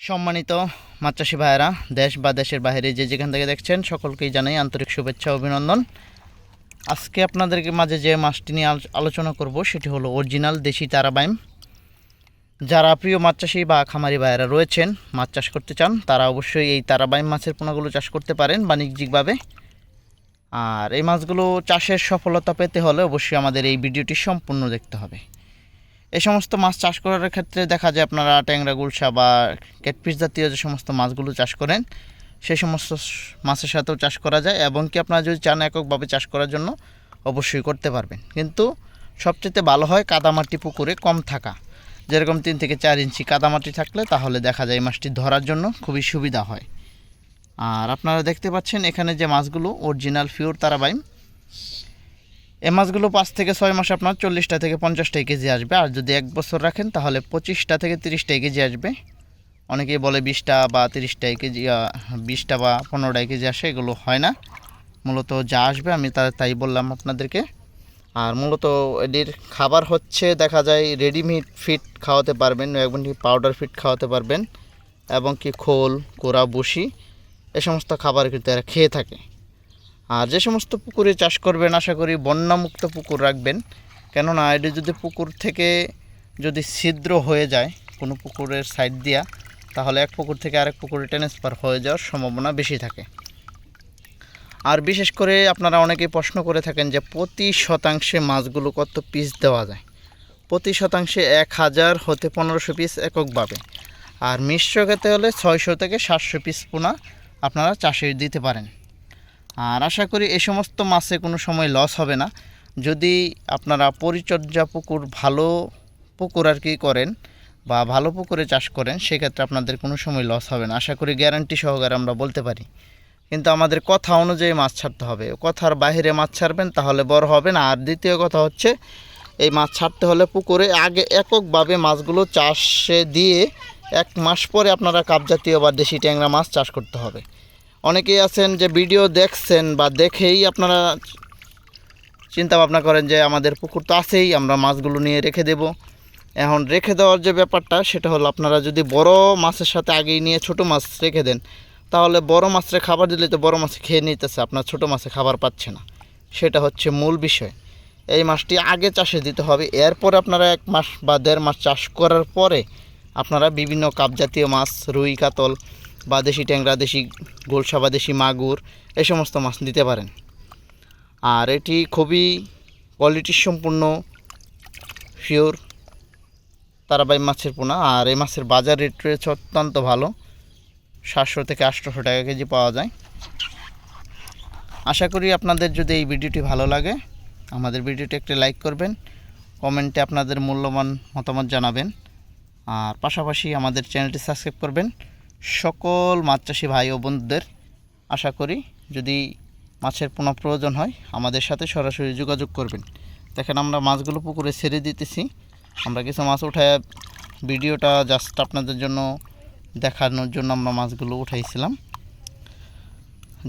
সম্মানিত মাছ চাষি ভাইয়েরা, দেশ বা দেশের বাইরে যে যেখান থেকে দেখছেন, সকলকেই জানাই আন্তরিক শুভেচ্ছা অভিনন্দন। আজকে আপনাদেরকে মাঝে যে মাছটি নিয়ে আলো- আলোচনা করব, সেটি হলো অরিজিনাল দেশি তারাবাইম। যারা প্রিয় মাছ চাষি বা খামারি ভাইয়েরা রয়েছেন, মাছ চাষ করতে চান, তারা অবশ্যই এই তারাবাইম মাছের পোনাগুলো চাষ করতে পারেন বাণিজ্যিকভাবে। আর এই মাছগুলো চাষের সফলতা পেতে হলে অবশ্যই আমাদের এই ভিডিওটি সম্পূর্ণ দেখতে হবে। এই সমস্ত মাছ চাষ করার ক্ষেত্রে দেখা যায় আপনারা ট্যাংরা, গুলশা বা ক্যাটপিস জাতীয় যে সমস্ত মাছগুলো চাষ করেন, সেই সমস্ত মাছের সাথেও চাষ করা যায় এবং কি আপনারা যদি চান এককভাবে চাষ করার জন্য, অবশ্যই করতে পারবেন। কিন্তু সবচেয়ে ভালো হয় কাদামাটি পুকুরে কম থাকা। যেরকম তিন থেকে চার ইঞ্চি কাদামাটি থাকলে তাহলে দেখা যায় মাছটি ধরার জন্য খুবই সুবিধা হয়। আর আপনারা দেখতে পাচ্ছেন এখানে যে মাছগুলো অরিজিনাল ফিওর তারাবাইম এই মাছগুলো পাঁচ থেকে ছয় মাসে আপনার চল্লিশটা থেকে পঞ্চাশটা কেজি আসবে। আর যদি এক বছর রাখেন, তাহলে পঁচিশটা থেকে তিরিশটা কেজি আসবে। অনেকেই বলে বিশটা বা তিরিশটা কেজি বিশটা বা পনেরোটা কেজি আসে, এগুলো হয় না। মূলত যা আসবে, আমি তা, তাই বললাম আপনাদেরকে। আর মূলত এটির খাবার হচ্ছে, দেখা যায় রেডিমেড ফিট খাওয়াতে পারবেন এবং কি পাউডার ফিট খাওয়াতে পারবেন, এবং কি খোল কোরা বসি, এ সমস্ত খাবার কিন্তু এরা খেয়ে থাকে। আর যে সমস্ত পুকুরে চাষ করবেন, আশা করি বন্যামুক্ত পুকুর রাখবেন। কেননা, এটি যদি পুকুর থেকে যদি ছিদ্র হয়ে যায় কোনো পুকুরের সাইড দিয়া, তাহলে এক পুকুর থেকে আরেক পুকুরে ট্রান্সফার হয়ে যাওয়ার সম্ভাবনা বেশি থাকে। আর বিশেষ করে আপনারা অনেকেই প্রশ্ন করে থাকেন যে, প্রতি শতাংশে মাছগুলো কত পিস দেওয়া যায়? প্রতি শতাংশে এক হাজার হতে পনেরোশো পিস এককভাবে। আর মিশ্র খেতে হলে ছয়শো থেকে সাতশো পিস পোনা আপনারা চাষে দিতে পারেন। আর আশা করি এই সমস্ত মাছে কোনো সময় লস হবে না। যদি আপনারা পরিচর্যা পুকুর ভালো পুকুর আর কি করেন বা ভালো পুকুরে চাষ করেন, সেক্ষেত্রে আপনাদের কোনো সময় লস হবে না। আশা করি গ্যারান্টি সহকারে আমরা বলতে পারি। কিন্তু আমাদের কথা অনুযায়ী মাছ ছাড়তে হবে। কথার বাইরে মাছ ছাড়বেন তাহলে বড় হবে না। আর দ্বিতীয় কথা হচ্ছে, এই মাছ ছাড়তে হলে পুকুরে আগে এককভাবে মাছগুলো চাষে দিয়ে এক মাস পরে আপনারা কাপ জাতীয় বা দেশি ট্যাংরা মাছ চাষ করতে হবে। অনেকেই আছেন যে ভিডিও দেখছেন বা দেখেই আপনারা চিন্তা ভাবনা করেন যে আমাদের পুকুর তো আছেই, আমরা মাছগুলো নিয়ে রেখে দেব। এখন রেখে দেওয়ার যে ব্যাপারটা, সেটা হলো আপনারা যদি বড় মাছের সাথে আগেই নিয়ে ছোট মাছ রেখে দেন, তাহলে বড় মাছের খাবার দিলে তো বড় মাছ খেয়ে নিতেছে, আপনার ছোট মাছে খাবার পাচ্ছে না। সেটা হচ্ছে মূল বিষয়। এই মাছটি আগে চাষে দিতে হবে, এরপরে আপনারা এক মাস বা দেড় মাস চাষ করার পরে আপনারা বিভিন্ন কাপ জাতীয় মাছ, রুই, কাতল বা দেশি ট্যাংরা দেশি গোলসা বা দেশি মাগুর, এই সমস্ত মাছ দিতে পারেন। আর এটি খুবই কোয়ালিটির সম্পূর্ণ শিওর তারাবাই মাছের পোনা। আর এই মাছের বাজার রেট রয়েছে অত্যন্ত ভালো, সাতশো থেকে আটশোশো টাকা কেজি পাওয়া যায়। আশা করি আপনাদের যদি এই ভিডিওটি ভালো লাগে, আমাদের ভিডিওটি একটি লাইক করবেন কমেন্টে আপনাদের মূল্যবান মতামত জানাবেন, আর পাশাপাশি আমাদের চ্যানেলটি সাবস্ক্রাইব করবেন। সকল মাছ চাষি ভাই ও বন্ধুদের আশা করি যদি মাছের পুনঃ প্রয়োজন হয়, আমাদের সাথে সরাসরি যোগাযোগ করবেন। দেখেন আমরা মাছগুলো পুকুরে ছেড়ে দিতেছি। আমরা কিছু মাছ উঠায় ভিডিওটা জাস্ট আপনাদের জন্য দেখানোর জন্য আমরা মাছগুলো উঠাইছিলাম।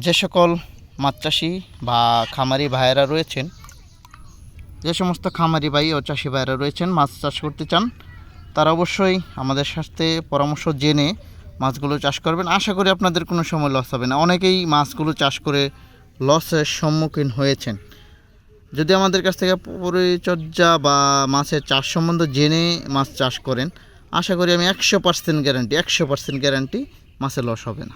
যে সকল মাছ চাষি বা খামারি ভাইয়েরা রয়েছেন, যে সমস্ত খামারি ভাই ও চাষি ভাইয়েরা রয়েছেন, মাছ চাষ করতে চান, তারা অবশ্যই আমাদের সাথে পরামর্শ জেনে মাছগুলো চাষ করবেন। আশা করি আপনাদের কোনো সময় লস হবে না। অনেকেই মাছগুলো চাষ করে লসের সম্মুখীন হয়েছেন। যদি আমাদের কাছ থেকে পরিচর্যা বা মাছের চাষ সম্বন্ধে জেনে মাছ চাষ করেন, আশা করি আমি একশো পার্সেন্ট গ্যারান্টি একশো পার্সেন্ট গ্যারান্টি মাছের লস হবে না।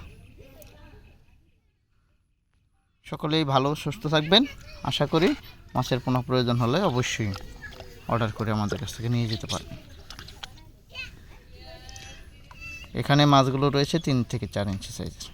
সকলেই ভালো, সুস্থ থাকবেন। আশা করি মাছের কোনো প্রয়োজন হলে অবশ্যই অর্ডার করে আমাদের কাছ থেকে নিয়ে যেতে পারবেন। এখানে মাছগুলো রয়েছে তিন থেকে চার ইঞ্চি সাইজের